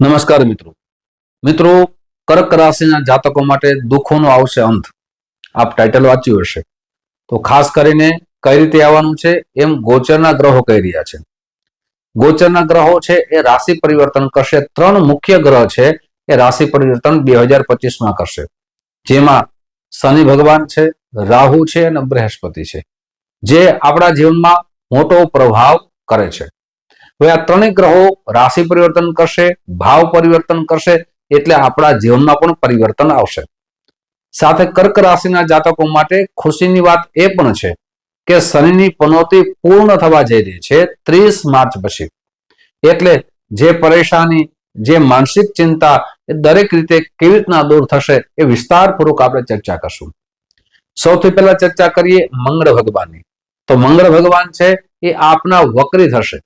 નમસ્કાર મિત્રો. મિત્રો, કર્ક રાશિના જાતકો માટે દુઃખોનો આવશે અંત. આપ ટાઇટલ વાંચ્યું હશે. તો ખાસ કરીને કઈ રીતે આવવાનું છે? એમ ગોચરના ગ્રહો કહી રહ્યા છે. ગોચરના ગ્રહો છે એ રાશિ પરિવર્તન કરશે. ત્રણ મુખ્ય ગ્રહ છે એ રાશિ પરિવર્તન બે હજાર પચીસમાં કરશે. જેમાં શનિ ભગવાન છે, રાહુ છે અને બૃહસ્પતિ છે. જે આપણા જીવનમાં મોટો પ્રભાવ કરે છે. હવે આ ત્રણેય ગ્રહો રાશિ પરિવર્તન કરશે, ભાવ પરિવર્તન કરશે, એટલે આપણા જીવનમાં પણ પરિવર્તન આવશે. સાથે કર્ક રાશિના જાતકો માટે ખુશીની વાત એ પણ છે કે શનિની પનોતી પૂર્ણ થવા જઈ રહી છે ત્રીસ માર્ચ પછી. એટલે જે પરેશાની, જે માનસિક ચિંતા એ દરેક રીતે કેવી રીતના દૂર થશે એ વિસ્તારપૂર્વક આપણે ચર્ચા કરશું. સૌથી પહેલા ચર્ચા કરીએ મંગળ ભગવાનની. તો મંગળ ભગવાન છે એ આપના વક્રી થશે.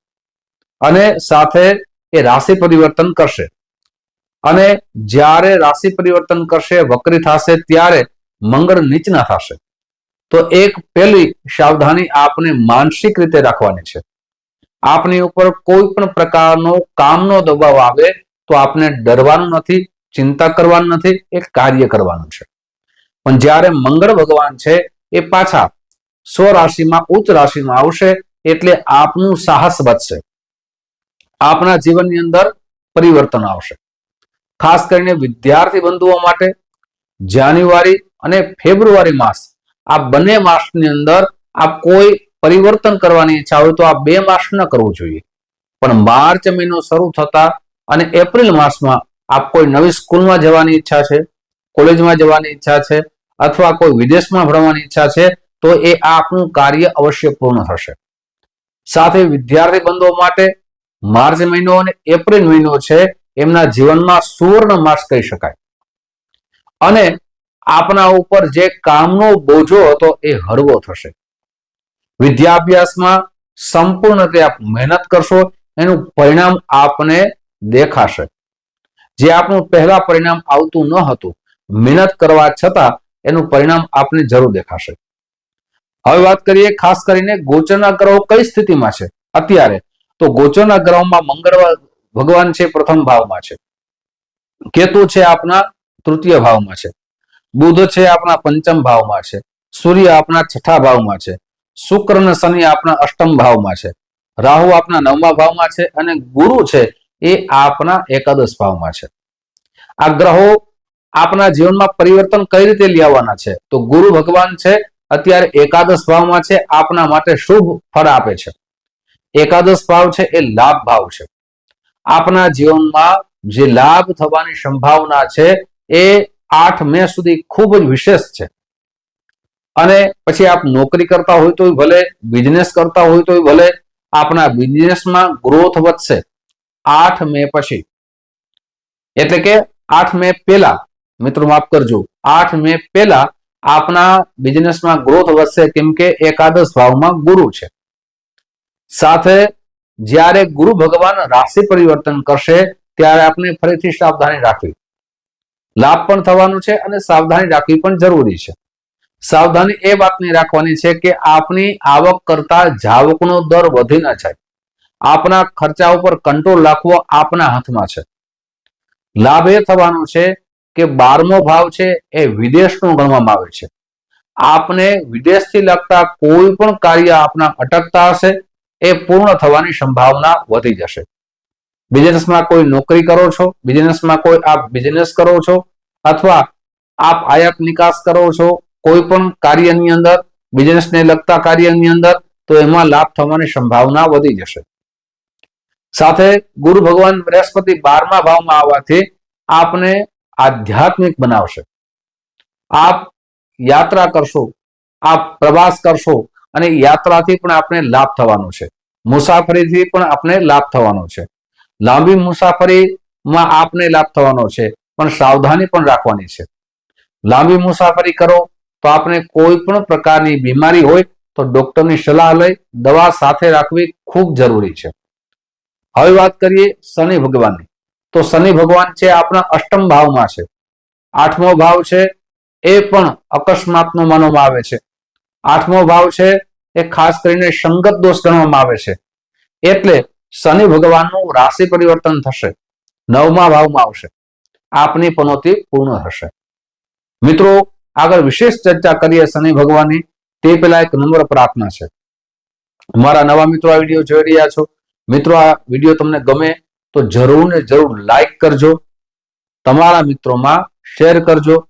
અને સાથે એ રાશિ પરિવર્તન કરશે. અને જ્યારે રાશિ પરિવર્તન કરશે, વક્રી થશે, ત્યારે મંગળ નીચના થશે. તો એક પહેલી સાવધાની આપને માનસિક રીતે રાખવાની છે. આપની ઉપર કોઈ પણ પ્રકારનો કામનો દબાવ આવે, તો આપને ડરવાનું નથી, ચિંતા કરવાનું નથી, એ કાર્ય કરવાનું છે. પણ જ્યારે મંગળ ભગવાન છે, એ પાછા સ્વ રાશિમાં ઉચ્ચ રાશિમાં આવશે, એટલે આપનું સાહસ વધશે. આપના જીવનની અંદર પરિવર્તન આવશે. ખાસ કરીને વિદ્યાર્થી બંધુઓ માટે જાન્યુઆરી અને ફેબ્રુઆરી માસ, આ બંને માસની અંદર આપ કોઈ પરિવર્તન કરવાની ઈચ્છા હોય તો આ બે માસ ન કરવું જોઈએ. પણ માર્ચ મહિનો શરૂ થતા અને એપ્રિલ માસમાં આપ કોઈ નવી સ્કૂલમાં જવાની ઈચ્છા છે, કોલેજમાં જવાની ઈચ્છા છે, અથવા કોઈ વિદેશમાં ભણવાની ઈચ્છા છે, તો એ આપનું કાર્ય અવશ્ય પૂર્ણ થશે. સાથે વિદ્યાર્થી બંધુઓ માટે માર્ચ મહિનો અને એપ્રિલ મહિનો છે, એમના જીવનમાં સુવર્ણ માસ કહી શકાય. અને આપના ઉપર જે કામનો બોજો હતો એ હળવો થશે. વિદ્યાભ્યાસમાં સંપૂર્ણ આપ મહેનત કરશો, એનું પરિણામ આપને દેખાશે. જે આપનું પહેલા પરિણામ આવતું ન હતું, મહેનત કરવા છતાં એનું પરિણામ આપને જરૂર દેખાશે. હવે વાત કરીએ ખાસ કરીને ગોચરના ગ્રહો કઈ સ્થિતિમાં છે? અત્યારે તો ગોચરના ગ્રહમાં મંગળવાર ભગવાન છે પ્રથમ ભાવમાં છે. કેતુ છે આપના તૃતીય ભાવમાં છે. બુધ છે આપના પંચમ ભાવમાં છે. સૂર્ય આપના છઠ્ઠા ભાવમાં છે. શુક્ર અને શનિ આપના અષ્ટમ ભાવમાં છે. રાહુ આપના નવમા ભાવમાં છે અને ગુરુ છે એ આપના એકાદશ ભાવમાં છે. આ ગ્રહો આપના જીવનમાં પરિવર્તન કઈ રીતે લઈ આવવાના છે? તો ગુરુ ભગવાન છે, અત્યારે એકાદશ ભાવમાં છે, આપના માટે શુભ ફળ આપે છે. એકાદશ ભાવ છે, એ લાભ ભાવ છે. આપના જીવનમાં જે લાભ થવાની સંભાવના છે, એ આઠ મે સુધી ખૂબ જ વિશેષ છે. અને પછી આપ નોકરી કરતા હોય તો ભલે, બિઝનેસ કરતા હોય તો ભલે, આપના બિઝનેસમાં ગ્રોથ વધશે. આઠ મે પછી. એટલે કે આઠ મે પહેલા, મિત્રો માફ કરજો, આઠ મે પહેલા આપના બિઝનેસમાં ગ્રોથ વધશે કેમ કે એકાદશ ભાવમાં ગુરુ છે. સાથે જ્યારે ગુરુ ભગવાન રાશિ પરિવર્તન કરશે, ત્યારે આપણે ફરીથી સાવધાની રાખવી. લાભ પણ થવાનું છે અને સાવધાની રાખવી પણ જરૂરી છે. સાવધાની એ વાતની રાખવાની છે કે આપની આવક કરતા જાવકનો દર વધી ન જાય. આપના ખર્ચા ઉપર કંટ્રોલ રાખવો આપના હાથમાં છે. લાભ એ થવાનો છે કે બારમો ભાવ છે એ વિદેશનો ગણવામાં આવે છે. આપને વિદેશથી લગતા કોઈ પણ કાર્ય આપના અટકતા હશે એ પૂર્ણ થવાની સંભાવના વધી જશે. બિઝનેસમાં કોઈ નોકરી કરો છો, બિઝનેસમાં કોઈ આપ બિઝનેસ કરો છો, અથવા આપ આયાત નિકાસ કરો છો, કોઈ પણ કાર્યની અંદર, બિઝનેસને લગતા કાર્યની અંદર, તો એમાં લાભ થવાની સંભાવના વધી જશે. સાથે ગુરુ ભગવાન બૃહસ્પતિ બારમા ભાવમાં આવવાથી આપને આધ્યાત્મિક બનાવશે. આપ યાત્રા કરશો, આપ પ્રવાસ કરશો અને યાત્રાથી પણ આપણે લાભ થવાનો છે. મુસાફરીથી પણ આપણે લાભ થવાનો છે. લાંબી મુસાફરીમાં આપને લાભ થવાનો છે, પણ સાવધાની પણ રાખવાની છે. લાંબી મુસાફરી કરો તો આપણે કોઈ પણ પ્રકારની બીમારી હોય તો ડોક્ટરની સલાહ લઈ દવા સાથે રાખવી ખૂબ જરૂરી છે. હવે વાત કરીએ શનિ ભગવાનની. તો શનિ ભગવાન છે આપણા અષ્ટમ ભાવમાં છે. આઠમો ભાવ છે એ પણ અકસ્માતનો માનવામાં આવે છે. આઠમો ભાવ છે, એ ખાસ કરીને સંગત દોષ ગણવામાં આવે છે. એટલે શનિ ભગવાનનું રાશિ પરિવર્તન થશે. નવમા ભાવમાં આવશે. આપની પનોતી પૂર્ણ થશે. મિત્રો, આગળ વિશેષ ચર્ચા કરીએ શનિ ભગવાનની. તે પહેલા એક નમ્ર પ્રાર્થના છે. મારા નવા મિત્રો આ વીડિયો જોઈ રહ્યા છો. મિત્રો, આ વીડિયો તમને ગમે તો જરૂર ને જરૂર લાઈક કરજો. તમારા મિત્રોમાં શેર કરજો.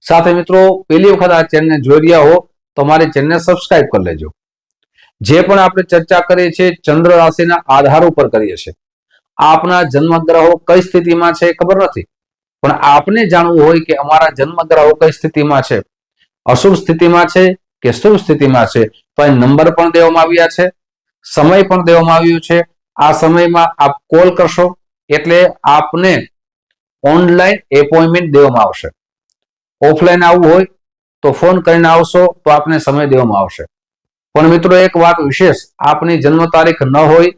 સાથે મિત્રો, પહેલી વખત આ ચેનલને જોઈ રહ્યા હો તો મારી ચેનલને સબસ્ક્રાઇબ કરી લેજો. જે પણ આપણે ચર્ચા કરીએ છીએ, ચંદ્ર રાશિના આધાર ઉપર કરીએ છીએ. આપના જન્મગ્રહો કઈ સ્થિતિમાં છે ખબર નથી. પણ આપને જાણવું હોય કે અમારા જન્મગ્રહો કઈ સ્થિતિમાં છે? અશુભ સ્થિતિમાં છે કે શુભ સ્થિતિમાં છે? તો અહીં નંબર પણ દેવામાં આવ્યા છે, સમય પણ દેવામાં આવ્યો છે. આ સમયમાં આપ કોલ કરશો એટલે આપને ઓનલાઈન એપોઇન્ટમેન્ટ દેવામાં આવશે. ઓફલાઈન આવવું હોય તો ફોન કરીને આવશો તો આપને સમય દેવામાં આવશે. પણ મિત્રો એક વાત વિશેષ, આપની જન્મ તારીખ ન હોય,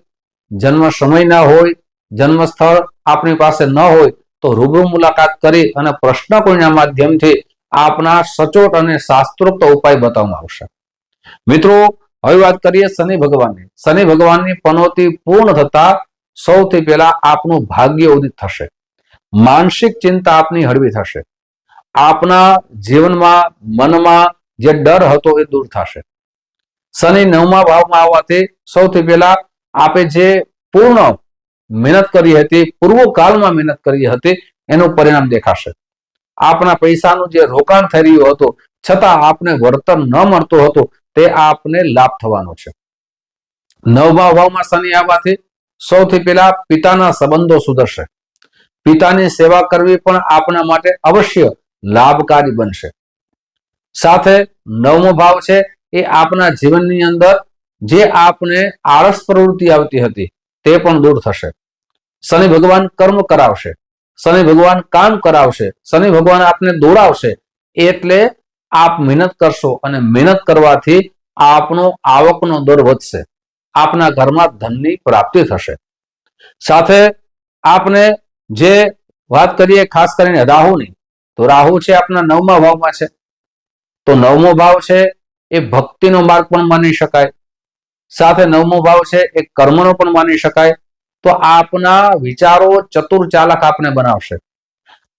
જન્મ સમય ન હોય જન્મ સ્થળ આપની પાસે ન હોય, તો રૂબરૂ મુલાકાત કરી અને પ્રશ્ન કોઈના માધ્યમથી આપના સચોટ અને શાસ્ત્રોક્ત ઉપાય બતાવવામાં આવશે. મિત્રો, હવે વાત કરીએ શનિ ભગવાનની. શનિ ભગવાનની પનોતી પૂર્ણ થતા સૌથી પહેલા આપનું ભાગ્ય ઉદિત થશે. માનસિક ચિંતા આપની હળવી થશે. આપના જીવનમાં, મનમાં જે ડર હતો એ દૂર થશે. શનિ નવમા ભાવમાં આવવાથી સૌથી પહેલા આપે જે પૂર્ણ મહેનત કરી હતી પૂર્વકાળમાં મહેનત કરી હતી, એનું પરિણામ દેખાશે. આપના પૈસાનું જે રોકાણ થઈ રહ્યું હતું, છતાં આપને વળતર ન મળતું હતું, તે આપને લાભ થવાનો છે. નવમા ભાવમાં શનિ આવવાથી સૌથી પહેલા પિતાના સંબંધો સુધરશે. પિતાની સેવા કરવી પણ આપના માટે અવશ્ય લાભકારી બનશે. સાથે નવમો ભાવ છે એ આપના જીવનની અંદર જે આપને આળસ પ્રવૃત્તિ આવતી હતી તે પણ દૂર થશે. શનિ ભગવાન કર્મ કરાવશે. શનિ ભગવાન કામ કરાવશે. શનિ ભગવાન આપને દોડાવશે. એટલે આપ મહેનત કરશો અને મહેનત કરવાથી આપનો આવકનો દર વધશે. આપના ઘરમાં ધનની પ્રાપ્તિ થશે. સાથે આપને જે વાત કરીએ ખાસ કરીને રાહુની તો રાહુ છે આપના નવમા ભાવમાં છે. તો નવમો ભાવ છે એ ભક્તિનો માર્ગ પણ માની શકાય. સાથે નવમો ભાવ છે એ કર્મનો પણ માની શકાય. તો આપના વિચારો ચતુર ચાલક આપને બનાવશે.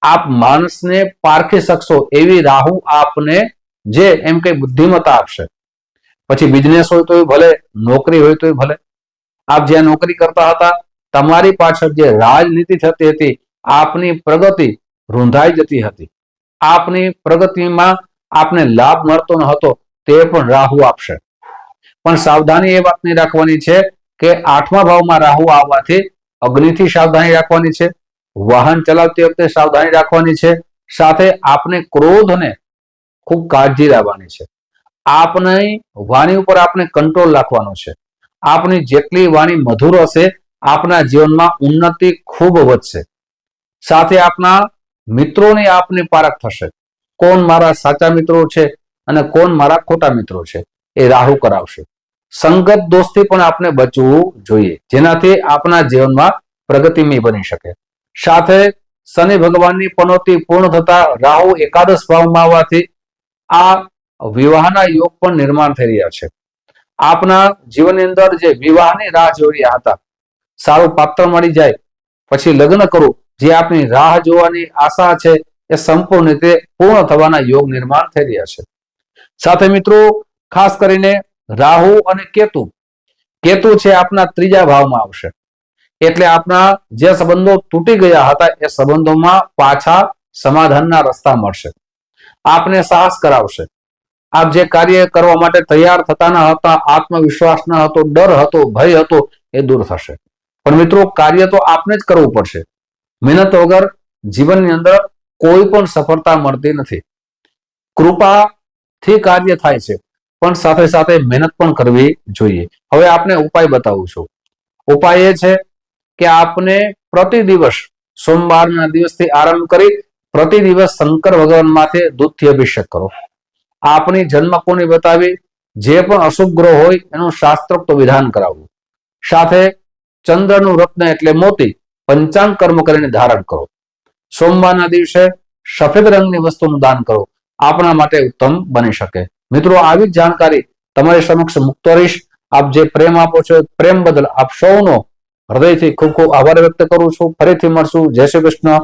આપ માણસને પારખી શકશો એવી રાહુ આપને જે એમ કઈ બુદ્ધિમત્તા આપશે. પછી બિઝનેસ હોય તો ભલે, નોકરી હોય તો ભલે. આપ જ્યાં નોકરી કરતા હતા, તમારી પાછળ જે રાજનીતિ થતી હતી, આપની પ્રગતિ રૂંધાઈ જતી હતી. આપની પ્રગતિમાં આપને લાભ મળતો ન હતો, તે પણ રાહુ આપશે. પણ સાવધાની એ વાતની રાખવાની છે કે આઠમા ભાવમાં રાહુ આવવાથી અગ્નિથી સાવધાની રાખવાની છે, વાહન ચલાવતી વખતે સાવધાની રાખવાની છે, સાથે આપને ક્રોધને ખૂબ કાળજી રાખવાની છે. આપની વાણી ઉપર આપણે કંટ્રોલ રાખવાનો છે. આપની જેટલી વાણી મધુર હશે, આપના જીવનમાં ઉન્નતિ ખૂબ વધશે. સાથે આપના મિત્રોની આપને પારખ થશે. કોણ મારા સાચા મિત્રો છે અને કોણ મારા ખોટા મિત્રો છે એ રાહુ કરાવશે. સંગત દોસ્તી પણ આપણે બચવું જોઈએ, જેનાથી આપણા જીવનમાં પ્રગતિમય બની શકે. સાથે શનિ ભગવાનની પનોતી પૂર્ણ થતા રાહુ એકાદશ ભાવમાં આવવાથી આ વિવાહના યોગ પણ નિર્માણ થઈ રહ્યા છે. આપના જીવનની અંદર જે વિવાહની રાહ જોઈ રહ્યા હતા, સારું પાત્ર મળી જાય, પછી લગ્ન કરું જે આપની રાહ જોવાની આશા છે એ સંપૂર્ણ રીતે પૂર્ણ થવાના યોગ નિર્માણ થઈ રહ્યા છે. સાથે મિત્રો, ખાસ કરીને રાહુ અને કેતુ. કેતુ છે આપના ત્રીજા ભાવમાં આવશે. એટલે આપના જે સંબંધો તૂટી ગયા હતા એ સંબંધોમાં પાછા સમાધાનના રસ્તા મળશે. આપને સાહસ કરાવશે. આપ જે કાર્ય કરવા માટે તૈયાર થતા ન હતા, આત્મવિશ્વાસ ન હતો, ડર હતો, ભય હતો એ દૂર થશે. પણ મિત્રો, કાર્ય તો આપને જ કરવું પડશે. મહેનત વગર જીવનની અંદર કોઈ પણ સફળતા મળતી નથી. કૃપાથી કાર્ય થાય છે, પણ સાથે સાથે મહેનત પણ કરવી જોઈએ. હવે આપને ઉપાય બતાવું છું. ઉપાય એ છે કે આપને પ્રતિ દિવસ સોમવારના દિવસથી આરંભ કરી પ્રતિ દિવસ શંકર ભગવાન માથે દૂધથી અભિષેક કરો. આપની જન્મ કોની બતાવી જે પણ અશુભ ગ્રહ હોય એનું શાસ્ત્રોક્ત વિધાન કરાવવું. સાથે ચંદ્રનું રત્ન એટલે મોતી. પંચાંગ કર્મ કરીને ધારણ કરો. સોમવારના દિવસે સફેદ રંગની વસ્તુનું દાન કરો. આપણા માટે ઉત્તમ બની શકે. મિત્રો, આવી જ જાણકારી તમારી સમક્ષ મુક્ત રહીશ. આપ જે પ્રેમ આપો છો, પ્રેમ બદલ આપ સૌનો હૃદયથી ખૂબ ખૂબ આભાર વ્યક્ત કરું છું. ફરીથી મળશું. જય શ્રી કૃષ્ણ.